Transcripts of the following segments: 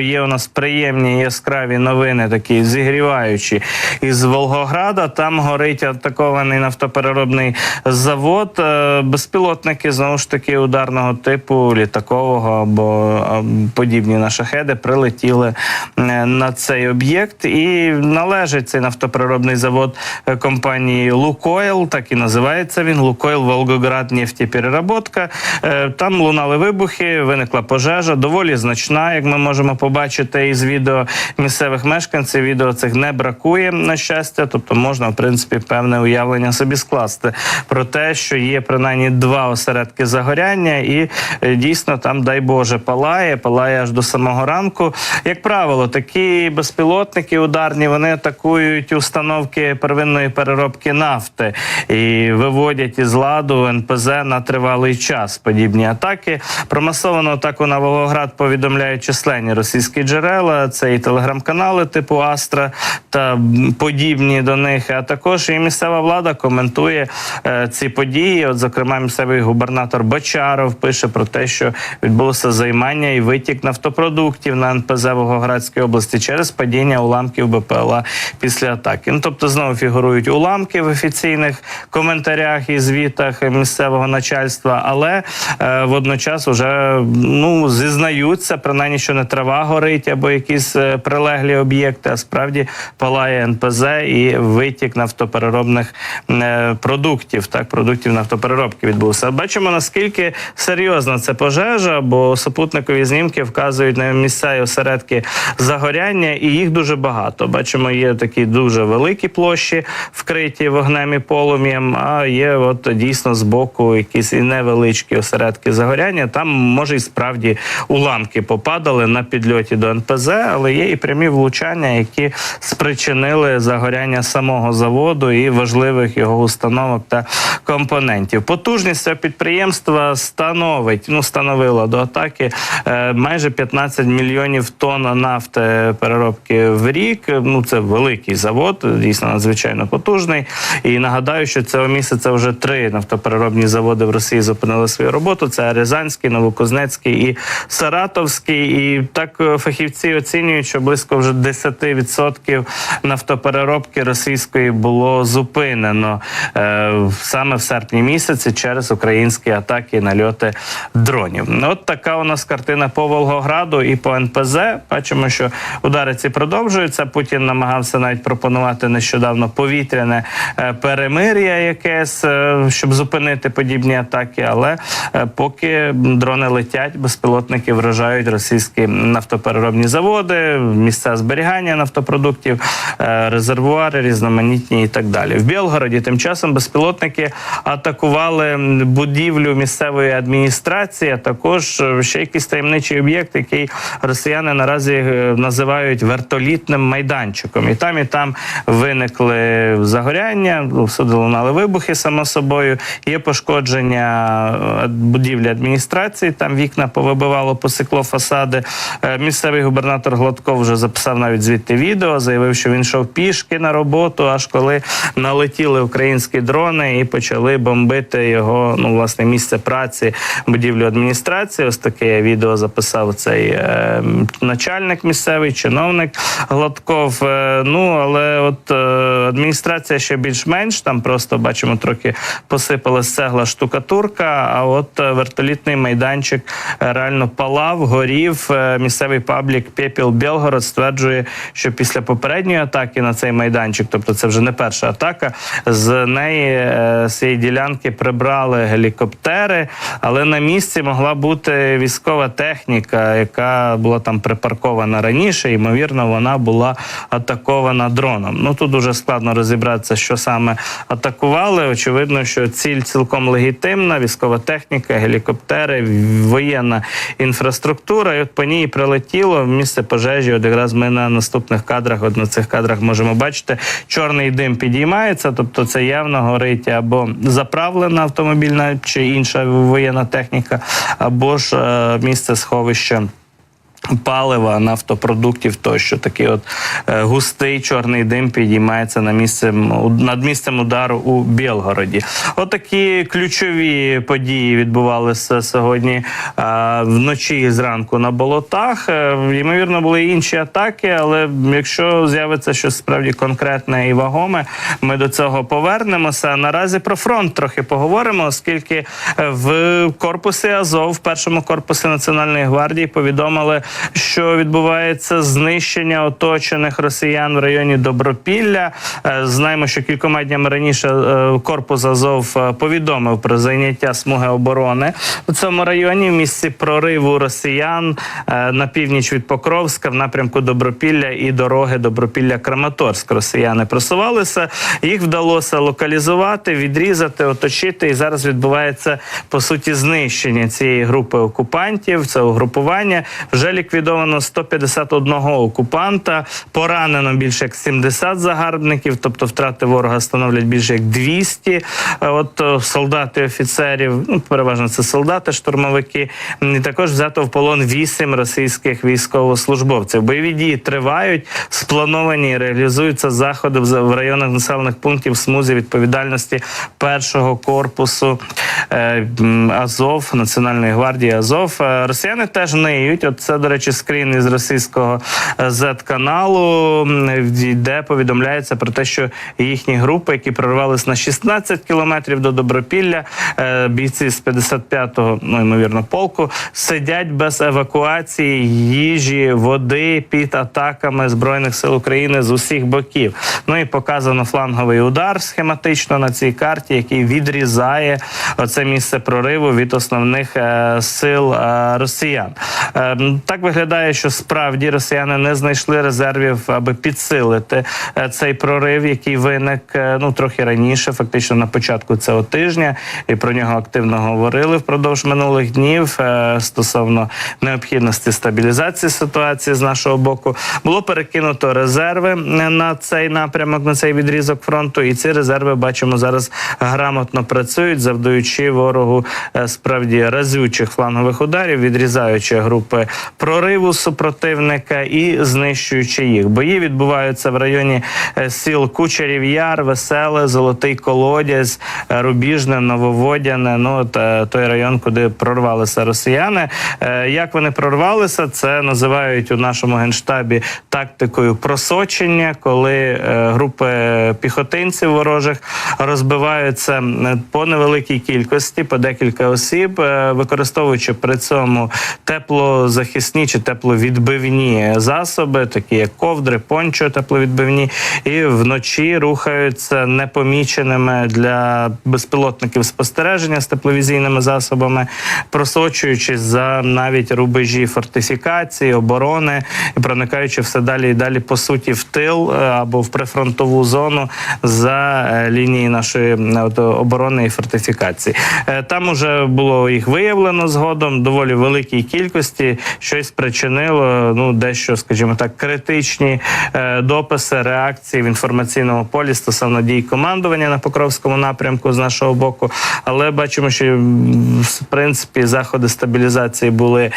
Є у нас приємні яскраві новини, такі зігріваючі із Волгограда. Там горить атакований нафтопереробний завод. Е, Безпілотники знову ж таки ударного типу, літакового або подібні на шахеди прилетіли е, на цей об'єкт. І належить цей нафтопереробний завод е, компанії Лукойл. Так і називається він Лукойл Волгоград нефтепереработка. Там лунали вибухи, виникла пожежа, доволі значна, як ми можемо побачити із відео місцевих мешканців. Відео цих не бракує на щастя, тобто можна в принципі певне уявлення собі скласти про те, що є принаймні два осередки загоряння, і е, дійсно там, дай Боже, палає, палає аж до самого ранку. Як правило, такі безпілотники ударні вони атакують установки первинної переробки нафти і виводять із ладу НПЗ на тривалий час. Подібні атаки про масовану атаку на Волгоград повідомляють численні російські джерела. Це і телеграм-канали типу Астра та подібні до них. А також і місцева влада коментує е, ці події. От, зокрема, місцевий губернатор Бочаров пише про те, що відбулося займання і витік нафтопродуктів на НПЗ Волгоградської області через падіння уламків БПЛА після атаки. Ну тобто знову фігурують уламки в офіційних коментарях і звітах місцевого начальства, але е, водночас вже ну зізнаються принаймні, що не трава горить або якісь е, прилеглі об'єкти, а справді палає НПЗ і витік нафтопереробних е, продуктів, так продуктів нафтопереробки відбувся. Бачимо наскільки серйозна це пожежа, бо супутникові знімки вказують на місцеві осередки загоряння, і їх дуже багато. Бачимо, є такі дуже великі площі, вкриті вогнем і полум'ям. А є от дійсно з боку якісь і невеличкі осередки загоряння. Там може і справді уламки попадали на підльоті до НПЗ, але є і прямі влучання, які спричинили загоряння самого заводу і важливих його установок та компонентів. Потужність цього підприємства становить, ну становила до атаки е, майже 15 мільйонів тонн нафти переробки в рік. Ну це великий завод, дійсно надзвичайно потужний. І нагадаю, що цього місяця вже три нафтопереробні заводи в Росії зупинили свою роботу. Це Рязанський, Новокузнецький і Саратовський. І так фахівці оцінюють, що близько вже 10% нафтопереробки російської було зупинено е, саме в серпні місяці через українські атаки і нальоти дронів. От така у нас картина по Волгограду і по НПЗ. Бачимо, що удари ці продовжуються. Путін намагався навіть пропонувати нещодавно повітряне е, перемир'я, якесь, е, щоб зупинити подібні атаки. Але е, поки дрони летять, безпілотники вражають російські нафтопереробні заводи, місця зберігання нафтопродуктів, е, резервуари різноманітні і так далі. В Білгороді тим часом безпілотники атакували будівлю місцевої адміністрації, а також е, ще якийсь таємничий об'єкт, який росіяни наразі е, називають вертолітним майданчиком. І там, і там виникли загоряння, ну, всюди лунали вибухи, само собою. Є пошкодження будівлі адміністрації. Там вікна повибивало, посекло фасади. Місцевий губернатор Гладков вже записав навіть звідти відео, заявив, що він йшов пішки на роботу, аж коли налетіли українські дрони і почали бомбити його ну власне місце праці, будівлю адміністрації. Ось таке відео записав цей е, начальник місцевий чиновник Гладков. Е, ну але от е, адміністрація ще більш-менш там просто бачимо трохи посипалась цегла штукатурка. А от е, вертолітний майданчик реально палав, горів. Е, Місцевий паблік Пепіл Белгород стверджує, що після попередньої атаки на цей майданчик, тобто це вже не перша атака, з неї е, з цієї ділянки прибрали гелікоптери, але на місці могла бути військова техніка, яка була там припаркована раніше. Ймовірно, вона була атакована дроном. Ну тут дуже складно розібратися, що саме атакували. Очевидно, що ціль цілком легітимна: військова техніка, гелікоптери, воєнна інфраструктура. І от по ній прилетіло місце пожежі. От ми на наступних кадрах, от на цих кадрах можемо бачити, чорний дим підіймається, тобто це явно горить або заправлена автомобільна чи інша воєнна техніка, або ж е, місце сховища Палива, нафтопродуктів, тощо такий от е, густий чорний дим підіймається на місце над місцем удару у Білгороді. Отакі ключові події відбувалися сьогодні е, вночі і зранку на болотах. Е, ймовірно, були інші атаки, але якщо з'явиться щось справді конкретне і вагоме, ми до цього повернемося. Наразі про фронт трохи поговоримо, оскільки в корпусі Азов, в першому корпусі Національної гвардії, повідомили, що відбувається знищення оточених росіян в районі Добропілля. Е, Знаємо, що кількома днями раніше е, корпус Азов е, повідомив про зайняття смуги оборони у цьому районі в місці прориву росіян на північ від Покровська в напрямку Добропілля і дороги Добропілля-Краматорськ. Росіяни просувалися. Їх вдалося локалізувати, відрізати, оточити. І зараз відбувається по суті знищення цієї групи окупантів. Це угрупування вже ліквідовано 151 окупанта, поранено більше як 70 загарбників, тобто втрати ворога становлять більше як 200. Е, От е, солдати, офіцерів, ну переважно це солдати, штурмовики. І також взято в полон 8 російських військовослужбовців. Бойові дії тривають, сплановані, і реалізуються заходи в районах населених пунктів смузі відповідальності першого корпусу е, Азов, Національної гвардії Азов. Росіяни теж ниють. От це, до речі, скрін із російського Z-каналу, де повідомляється про те, що їхні групи, які прорвались на 16 кілометрів до Добропілля, е, бійці з 55-го, ну ймовірно, полку, сидять без евакуації їжі, води під атаками збройних сил України з усіх боків. Ну і показано фланговий удар схематично на цій карті, який відрізає оце місце прориву від основних е, сил е, росіян. Е, м, так виглядає, що справді росіяни не знайшли резервів, аби підсилити е, цей прорив, який виник е, ну трохи раніше, фактично на початку цього тижня, і про нього активно говорили впродовж минулих днів е, стосовно необхідності стабілізації ситуації з нашого боку. Було перекинуто резерви на цей напрямок, на цей відрізок фронту, і ці резерви бачимо зараз грамотно працюють, завдаючи ворогу справді разючих флангових ударів, відрізаючи групи прориву супротивника і знищуючи їх. Бої відбуваються в районі е, сіл Кучерів Яр, Веселе, Золотий Колодязь, е, Рубіжне, Нововодяне. Ну от е, той район, куди прорвалися росіяни. Як вони прорвалися, це називають у нашому генштабі тактикою просочення, коли групи піхотинців ворожих розбиваються по невеликій кількості, по декілька осіб, використовуючи при цьому теплозахисні чи тепловідбивні засоби, такі як ковдри, пончо, тепловідбивні, і вночі рухаються непоміченими для безпілотників спостереження з тепловізійними засобами, просочуючись за навіть рубежі фортифікації, оборони і проникаючи все далі і далі по суті в тил е, або в прифронтову зону за е, лінії нашої е, оборони і фортифікації. Там уже було їх виявлено згодом доволі великій кількості. Щось спричинило ну дещо, скажімо так, критичні е, дописи, реакції в інформаційному полі стосовно дій командування на Покровському напрямку з нашого боку. Але бачимо, що в принципі заходи стабілізації були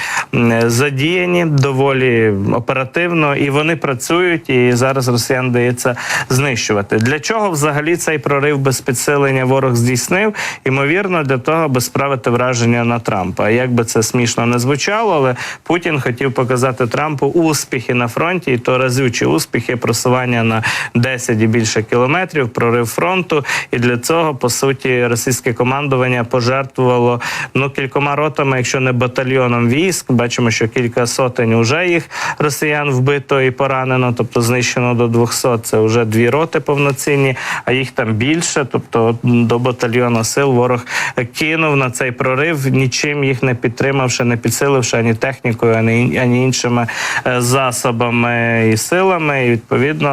задіяні доволі оперативно, і вони працюють. І зараз росіян дається знищувати. Для чого взагалі цей прорив без підсилення ворог здійснив? Ймовірно, для того, аби справити враження на Трампа. Як би це смішно не звучало, але Путін хотів показати Трампу успіхи на фронті, і то разючі успіхи, просування на 10 і більше кілометрів, прорив фронту. І для цього по суті російське командування пожертвувало ну кількома ротами, якщо не батальйоном військ. Бачимо, що кілька сотень уже їх росіян вбито і поранено, тобто знищено до 200. Це вже дві роти повноцінні, а їх там більше. Тобто до батальйону сил ворог кинув на цей прорив, нічим їх не підтримавши, не підсиливши ані технікою, ані, ані іншими е, засобами і силами. І відповідно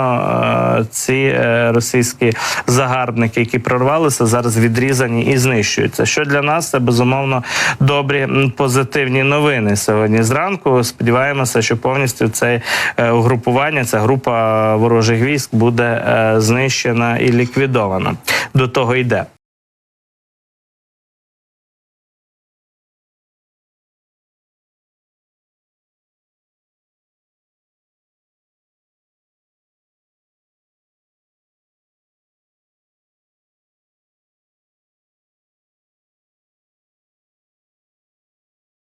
е, ці е, російські загарбники, які прорвалися, зараз відрізані і знищуються. Що для нас це безумовно добрі позитивні новини сьогодні зранку. Сподіваємося, що повністю це угрупування, ця група ворожих військ буде знищена і ліквідована. До того йде.